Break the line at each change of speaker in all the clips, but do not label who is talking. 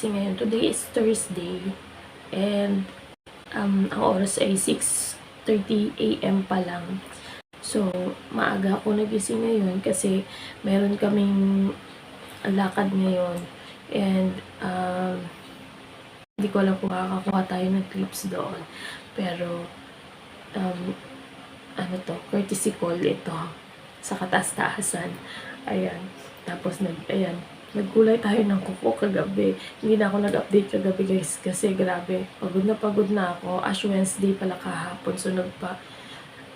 kasi ngayon, today is Thursday, and um, ang oras ay 6.30 a.m. pa lang. So, maaga ako nagising ngayon kasi meron kaming lakad ngayon. And, um, hindi ko alam kung makakakuha tayo ng clips doon. Pero, um, ano to, courtesy call ito sa kataas-taasan. Ayan. Tapos, nag, ayan, nagkulay tayo ng kuko kagabi. Hindi na ako nag-update kagabi guys kasi grabe. Pagod na pagod na ako. Ash Wednesday pala kahapon. So, nagpa,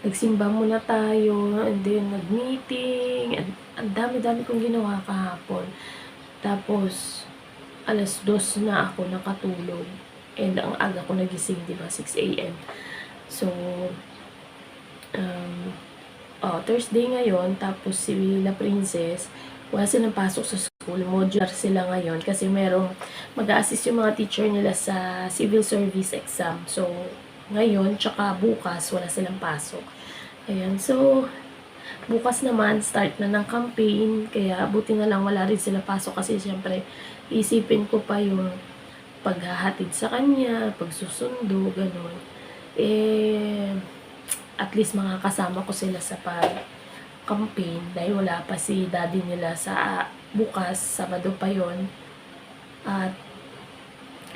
nagsimba muna tayo. And then, nag-meeting. Ang dami-dami kong ginawa kahapon. Tapos, alas dos na ako nakatulog. And ang aga ko nagising, di ba? 6 a.m. So, um, oh, Thursday ngayon, tapos si La Princess, wala silang pasok sa school. Modular sila ngayon kasi merong mag-assist yung mga teacher nila sa civil service exam. So, ngayon, tsaka bukas, wala silang pasok. Ayan, so, bukas naman, start na ng campaign. Kaya, buti na lang wala rin sila pasok kasi syempre, isipin ko pa yung paghahatid sa kanya, pagsusundo, ganun. Eh, at least mga kasama ko sila sa pag campaign dahil wala pa si daddy nila sa bukas, Sabado pa yon At,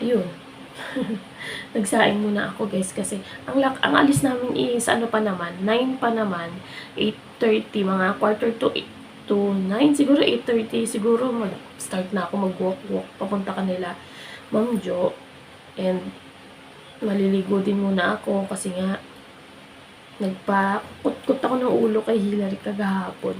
yun. Nagsaing muna ako guys kasi ang lak ang alis namin is ano pa naman, 9 pa naman, 8.30, mga quarter to 8 to 9, siguro 8.30, siguro mag-start na ako mag-walk-walk, papunta kanila Ma'am Jo, and maliligo din muna ako kasi nga nagpa-kut-kut ako ng ulo kay Hillary kagahapon.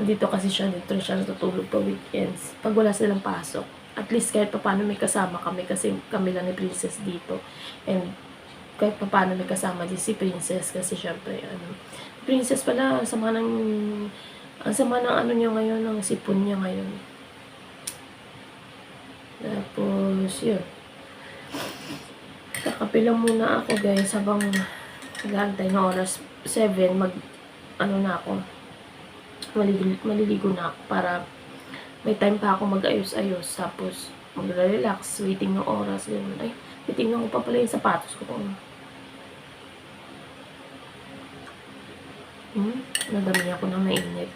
Nandito kasi siya, dito siya natutulog pa weekends. Pag wala silang pasok. At least kahit paano may kasama kami kasi kami lang ni Princess dito. And kahit paano may kasama din si Princess kasi syempre, ano, Princess pala, sama ng, ang sama ng ano niya ngayon, ng sipon niya ngayon. Tapos, yun. Kakapilang muna ako guys habang nagantay ng oras 7 mag ano na ako maliligo, maliligo na para may time pa ako mag-ayos-ayos tapos magre-relax waiting ng oras ganun. Ay titingnan ko pa pala yung sapatos ko kung hmm? Nadami ako ng mainit.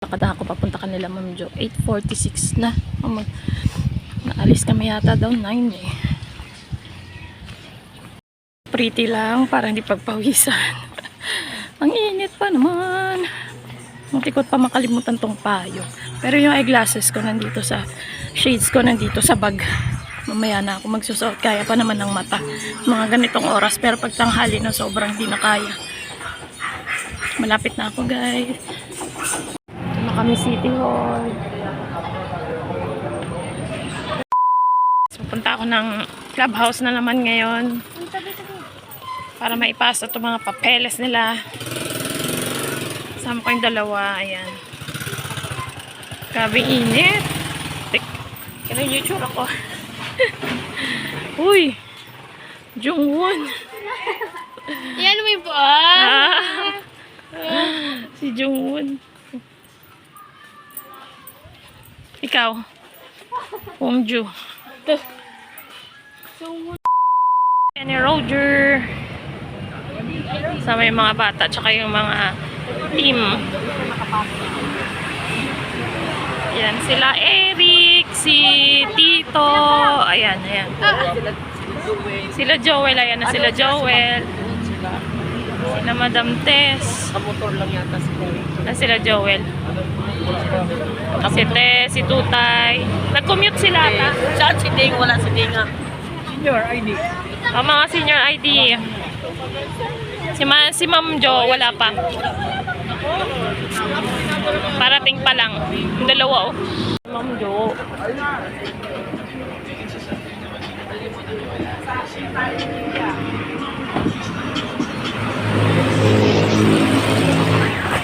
Lakad ako papunta kanila Ma'am Jo. 8.46 na. Oh, mag Naalis kami yata daw 9 eh. Pretty lang para hindi pagpawisan. Ang init pa naman. Muntikot pa makalimutan tong payo. Pero yung eyeglasses ko nandito sa shades ko nandito sa bag. Mamaya na ako magsusuot. Kaya pa naman ng mata. Mga ganitong oras. Pero pag tanghali na sobrang di na kaya. Malapit na ako guys. Ito na kami City Hall. Pupunta ako ng clubhouse na naman ngayon. Para maipasa itong mga papeles nila. Kasama ko yung dalawa. Ayan. Grabe init. Kaya yung YouTube ako. Uy! Jungwon.
Yan yung po.
Ah. si Jungwon. Ikaw. Hongju. Yan ni Roger. Sama yung mga bata, tsaka yung mga team. Yan, sila Eric, si Tito, ayan, ayan. Sila Joel, ayan na sila Joel. Sila Madam Tess. Na sila Joel. Si Tess, si Tutay. Nag-commute sila ata.
Saan si Ding? Wala si Ding ah. Senior ID.
Ang mga senior ID. Si, ma si Ma'am Jo, wala pa. Parating pa lang. Yung dalawa, oh. Ma'am Jo.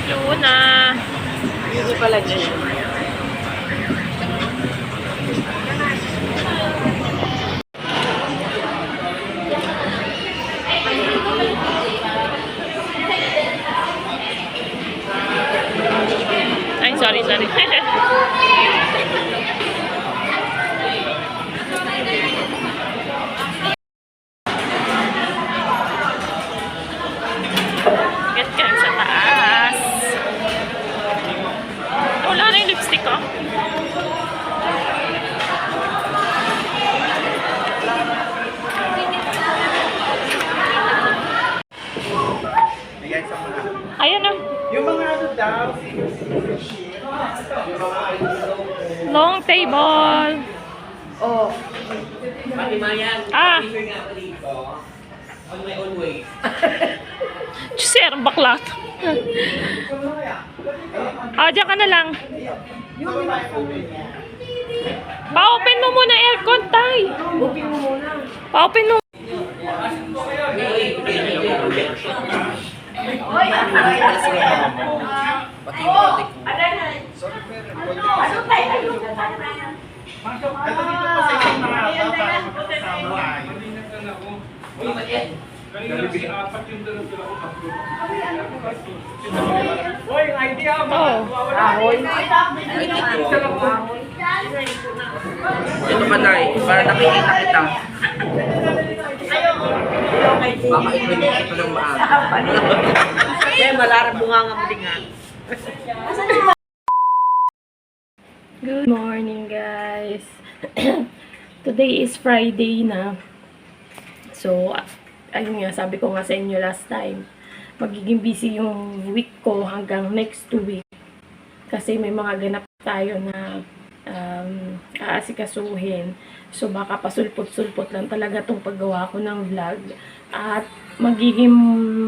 Luna.
Hindi pala niya.
Sorry. Sorry,
Panimayan.
Ah.
On my own way.
Sir, baklat. ah, dyan ka na lang. Pa-open mo muna aircon, tay.
Open mo muna.
Pa-open mo.
Hoy, yung idea mo.
Oh.
Ahoy.
Ito pa tayo, para nakikita kita. Baka ipinig ko ng maaga.
Eh, malarang bunga nga mo din nga.
Good morning, guys. Today is Friday na. So, ayun nga, sabi ko nga sa inyo last time, magiging busy yung week ko hanggang next two week. Kasi may mga ganap tayo na um, aasikasuhin. So, baka pasulpot-sulpot lang talaga tong paggawa ko ng vlog. At magiging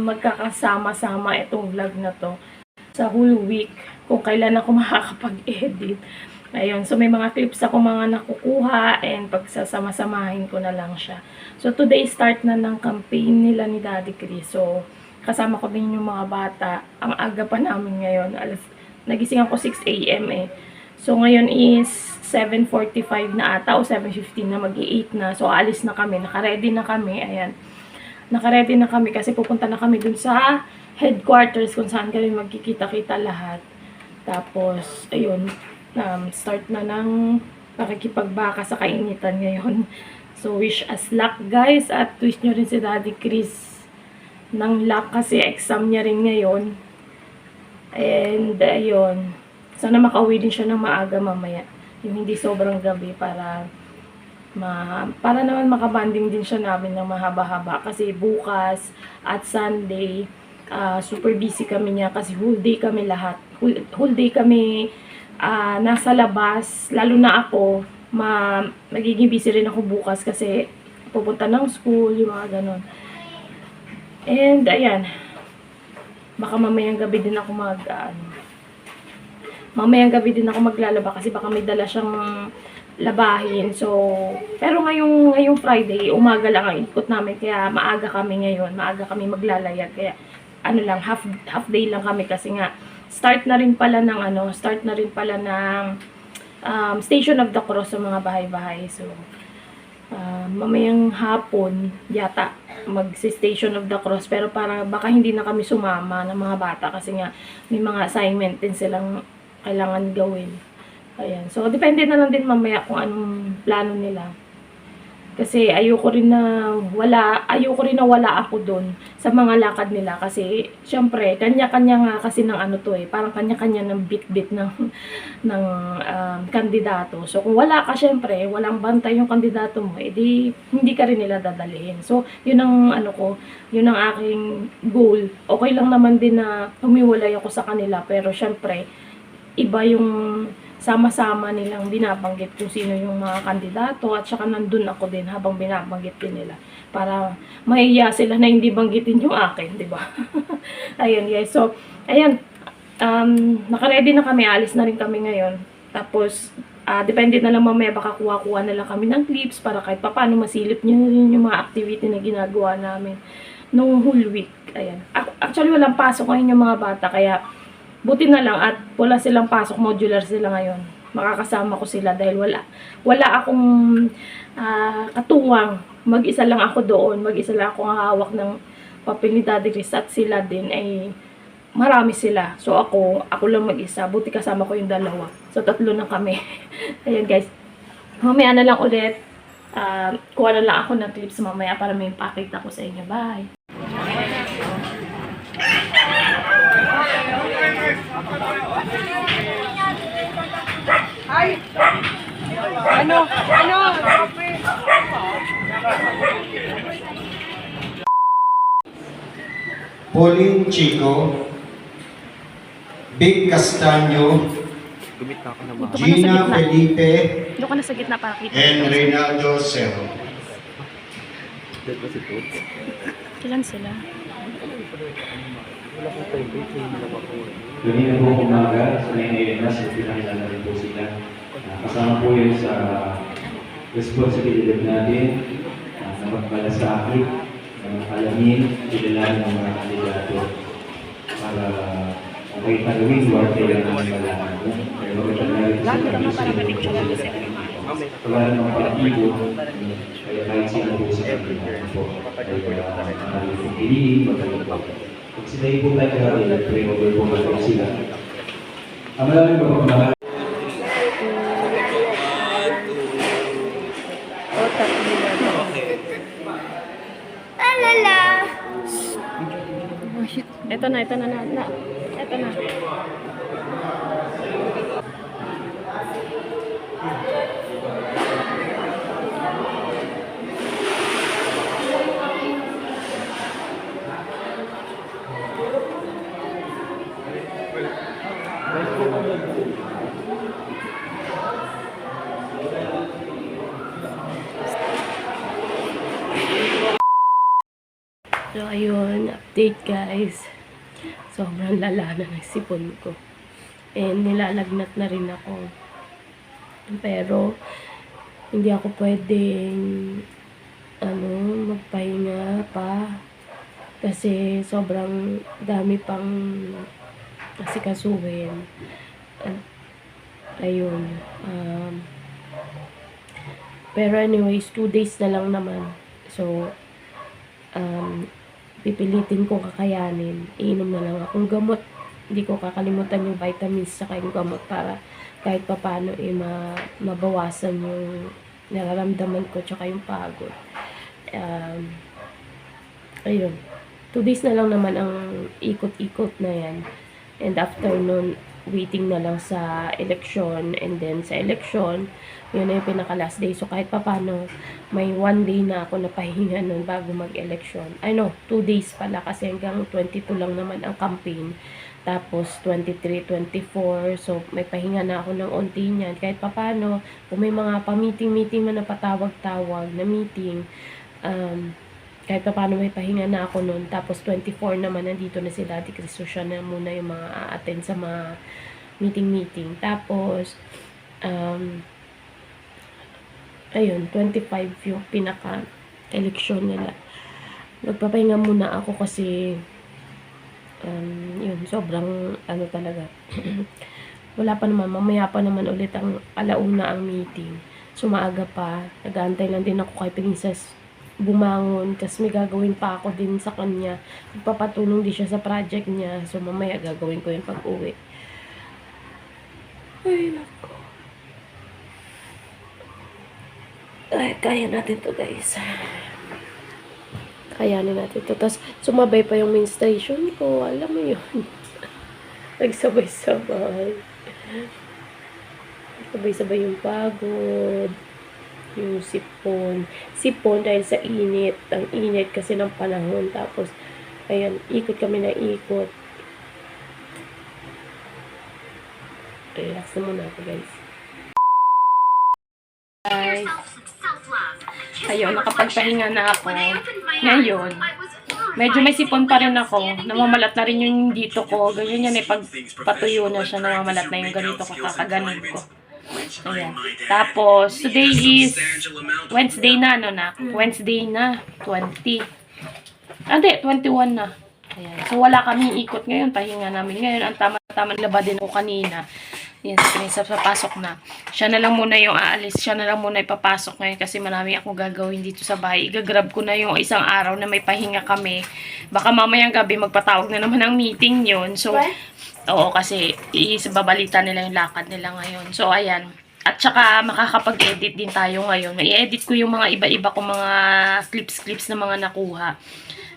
magkakasama-sama itong vlog na to sa whole week kung kailan ako makakapag-edit. Ayun, so may mga clips ako mga nakukuha and pagsasama-samahin ko na lang siya. So today start na ng campaign nila ni Daddy Chris. So kasama ko din yung mga bata. Ang aga pa namin ngayon. Alas, nagising ako 6 a.m. eh. So ngayon is 7.45 na ata o 7.15 na mag-8 na. So alis na kami. Nakaready na kami. Ayan. Nakaready na kami kasi pupunta na kami dun sa headquarters kung saan kami magkikita-kita lahat. Tapos, ayun, um, start na ng pakikipagbaka sa kainitan ngayon. So, wish us luck guys at wish nyo rin si Daddy Chris ng luck kasi exam niya rin ngayon. And, ayun, sana makauwi din siya ng maaga mamaya. Yung hindi sobrang gabi para ma para naman makabanding din siya namin ng mahaba-haba kasi bukas at Sunday ah, super busy kami niya kasi whole day kami lahat whole, whole day kami ah, nasa labas lalo na ako ma magiging busy rin ako bukas kasi pupunta ng school yung mga ganon and ayan baka mamayang gabi din ako mag ano, mamayang gabi din ako maglalaba kasi baka may dala siyang labahin. So, pero ngayong, ngayong Friday, umaga lang ang ikot namin. Kaya maaga kami ngayon. Maaga kami maglalayag. Kaya ano lang, half, half day lang kami kasi nga start na rin pala ng ano, start na rin pala ng um, Station of the Cross sa mga bahay-bahay. So, uh, mamayang hapon yata mag-Station of the Cross pero para baka hindi na kami sumama ng mga bata kasi nga may mga assignment din silang kailangan gawin. Ayan. So, depende na lang din mamaya kung anong plano nila. Kasi ayoko rin na wala, ayoko rin na wala ako doon sa mga lakad nila kasi syempre kanya-kanya nga kasi ng ano to eh, parang kanya-kanya ng bit-bit ng ng um, kandidato. So kung wala ka syempre, walang bantay yung kandidato mo, edi hindi ka rin nila dadalhin. So yun ang ano ko, yun ang aking goal. Okay lang naman din na humiwalay ako sa kanila pero syempre iba yung sama-sama nilang binabanggit kung sino yung mga kandidato at saka nandun ako din habang binabanggit din nila para mahiya sila na hindi banggitin yung akin, di ba? ayun guys, so ayan, um, nakaredy na kami, alis na rin kami ngayon. Tapos, ah depende na lang mamaya, baka kuha-kuha na lang kami ng clips para kahit paano masilip nyo rin yung mga activity na ginagawa namin nung whole week. Ayan. Ac- Actually, walang pasok ngayon yung mga bata, kaya buti na lang at wala silang pasok, modular sila ngayon. Makakasama ko sila dahil wala wala akong ah, katuwang. Mag-isa lang ako doon, mag-isa lang ako ang hawak ng papel ni at sila din ay marami sila. So ako, ako lang mag-isa. Buti kasama ko yung dalawa. So tatlo na kami. Ayun guys. Mamaya na lang ulit. Uh, kuha na lang ako ng clips mamaya para may pakita ko sa inyo. Bye!
Ano? Ano?
Pauline Chico, Big
sa
Gina. Felipe,
Doon ka na sa gitna para kita.
and Reynaldo Cerro.
Ilan sila?
Wala ko tayo break.
Kanina po umaga, sa Nene Enas, pinakilala rin po sila. Ah, kasama po yun sa responsibilidad natin uh, na magpalasakit, na alamin, kilala ng mga kandidato para okay tanawin, huwag kailangan ng malaman mo. Pero maganda na rin sa sila. Wala namang partido, kaya kahit sino po sa kandidato po. Kaya marami pong piliin, magaling po. Pag sila po tayo, pre-over po magaling sila. Ang malaming ba pag mahal!
Ito na, ito na, na, na. Ito na. So, ayun, update guys. Sobrang lala na ng sipon ko. And nilalagnat na rin ako. Pero, hindi ako pwedeng ano, magpahinga pa. Kasi sobrang dami pang asikasuhin. Ayun. Um, pero anyways, two days na lang naman. So, um, pipilitin kong kakayanin. Iinom na lang akong gamot. Hindi ko kakalimutan yung vitamins sa yung gamot para kahit papano eh, ma mabawasan yung nararamdaman ko tsaka yung pagod. Um, ayun. Two days na lang naman ang ikot-ikot na yan. And after nun, waiting na lang sa election. And then sa election, yun yung pinaka last day. So kahit papano, may one day na ako napahinga nun bago mag-election. I know, two days pala kasi hanggang 22 lang naman ang campaign. Tapos 23, 24. So may pahinga na ako ng unti niyan. Kahit papano, kung may mga pa-meeting-meeting man na patawag-tawag na meeting, um, kahit pa paano may pahinga na ako noon. Tapos 24 naman, nandito na si Daddy so siya na muna yung mga a-attend sa mga meeting-meeting. Tapos, um, ayun, 25 yung pinaka-election nila. Nagpapahinga muna ako kasi, um, yun, sobrang, ano talaga. Wala pa naman, mamaya pa naman ulit ang alauna ang meeting. So, maaga pa. Nag-aantay lang din ako kay Princess bumangon. Tapos may gagawin pa ako din sa kanya. Magpapatulong din siya sa project niya. So, mamaya gagawin ko yun pag uwi. Ay, nako. Ay, kaya natin to guys. Kayanin natin to. Tapos, sumabay pa yung menstruation ko. Alam mo yun. Nagsabay-sabay. Sabay-sabay yung pagod. Yung sipon. Sipon dahil sa init. Ang init kasi ng panahon. Tapos, ayan, ikot kami na ikot. Relax na muna ako. Guys. Ayun, nakapagpahinga na ako. Ngayon, medyo may sipon pa rin ako. Namamalat na rin yung dito ko. Ganyan yan eh, pag patuyo na siya, namamalat na yung ganito ko, kakaganon ko. Ayan. Tapos, today is Wednesday na, ano na? Wednesday na, 20. Ah, di, 21 na. Ayan. So, wala kami ikot ngayon, pahinga namin. Ngayon, ang tama-tama nilaba din ako kanina. Yan, Princess papasok na. Siya na lang muna yung aalis. Siya na lang muna ipapasok ngayon kasi marami akong gagawin dito sa bahay. Igagrab ko na yung isang araw na may pahinga kami. Baka mamayang gabi magpatawag na naman ng meeting yon So, oo kasi isababalita nila yung lakad nila ngayon. So, ayan. At saka makakapag-edit din tayo ngayon. I-edit ko yung mga iba-iba kong mga clips-clips na mga nakuha.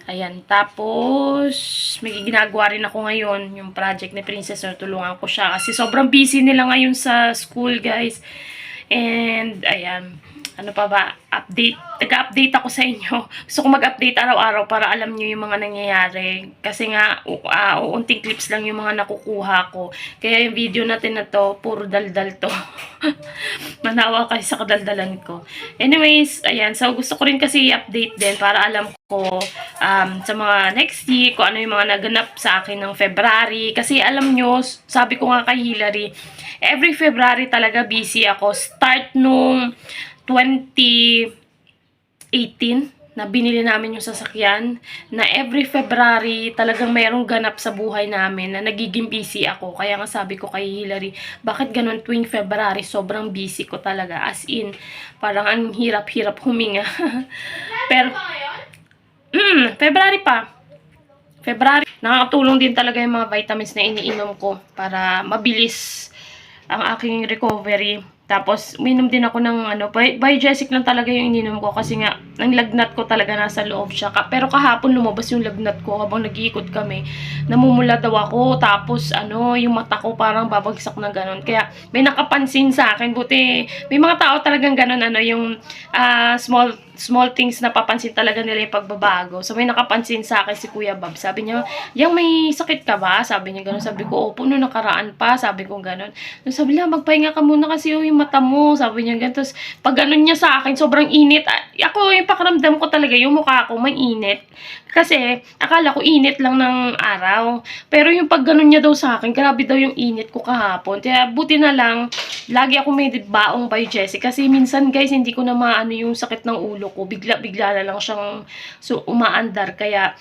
Ayan. Tapos, may ginagawa rin ako ngayon, yung project ni Princess, na tulungan ko siya. Kasi sobrang busy nila ngayon sa school, guys. And, ayan. Ano pa ba? Update. Nag-update ako sa inyo. Gusto ko mag-update araw-araw para alam nyo yung mga nangyayari. Kasi nga, u- ah, uunting clips lang yung mga nakukuha ko. Kaya yung video natin na to, puro daldal to. Manawa kayo sa kadaldalan ko. Anyways, ayan. So, gusto ko rin kasi i-update din para alam ko um, sa mga next week, kung ano yung mga naganap sa akin ng February. Kasi alam nyo, sabi ko nga kay Hillary, every February talaga busy ako. Start nung 2018 na binili namin yung sasakyan na every February talagang mayroong ganap sa buhay namin na nagiging busy ako. Kaya nga sabi ko kay Hillary, bakit ganun tuwing February sobrang busy ko talaga. As in, parang ang hirap-hirap huminga. Pero, mm, February pa. February. Nakakatulong din talaga yung mga vitamins na iniinom ko para mabilis ang aking recovery. Tapos, uminom din ako ng ano, bi- biogesic lang talaga yung ininom ko kasi nga, ang lagnat ko talaga nasa loob siya. Pero kahapon lumabas yung lagnat ko habang nag-iikot kami. Namumula daw ako, tapos ano, yung mata ko parang babagsak na ganun. Kaya, may nakapansin sa akin, buti, may mga tao talagang ganun, ano, yung ah, small small things na papansin talaga nila yung pagbabago. So, may nakapansin sa akin si Kuya Bob. Sabi niya, yang may sakit ka ba? Sabi niya gano'n. Sabi ko, opo, no nakaraan pa. Sabi ko gano'n. Nung sabi niya, magpahinga ka muna kasi yung mata mo. Sabi niya gano'n. Tapos, pag gano'n niya sa akin, sobrang init. Ako, yung pakiramdam ko talaga, yung mukha ko, may init. Kasi, akala ko init lang ng araw. Pero yung pag gano'n niya daw sa akin, grabe daw yung init ko kahapon. Kaya, buti na lang, lagi ako may baong biogesic. Kasi minsan, guys, hindi ko na maano yung sakit ng ulo ko. Bigla-bigla na lang siyang so, umaandar. Kaya,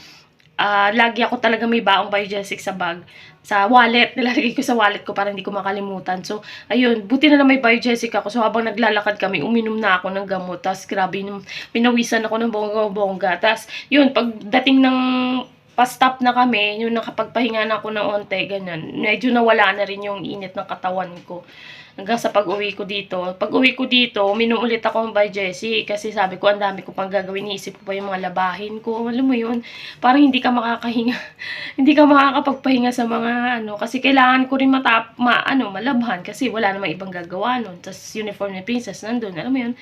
ah, lagi ako talaga may baong biogesic sa bag. Sa wallet. Nilalagay ko sa wallet ko para hindi ko makalimutan. So, ayun. Buti na lang may biogesic ako. So, habang naglalakad kami, uminom na ako ng gamot. Tapos, grabe, pinawisan ako ng bongga-bongga. Tapos, yun, pagdating ng pa-stop na kami, yung nakapagpahinga na ako ng onte, ganyan. Medyo nawala na rin yung init ng katawan ko. Hanggang sa pag-uwi ko dito. Pag-uwi ko dito, uminom ulit ako by Jessie. Kasi sabi ko, ang dami ko pang gagawin. Iisip ko pa yung mga labahin ko. Alam mo yun, parang hindi ka makakahinga. hindi ka makakapagpahinga sa mga ano. Kasi kailangan ko rin matap, ma, ano, malabhan. Kasi wala namang ibang gagawa nun. Tapos uniform ni princess nandun. Alam mo yun.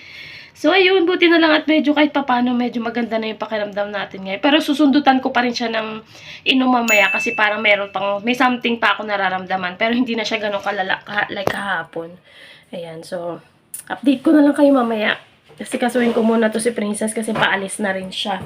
So, ayun, buti na lang at medyo kahit papano, medyo maganda na yung pakiramdam natin ngayon. Pero susundutan ko pa rin siya ng inom mamaya kasi parang meron pang, may something pa ako nararamdaman. Pero hindi na siya ganun kalala, kaha- like kahapon. Ayan, so, update ko na lang kayo mamaya. Kasi kasuhin ko muna to si Princess kasi paalis na rin siya.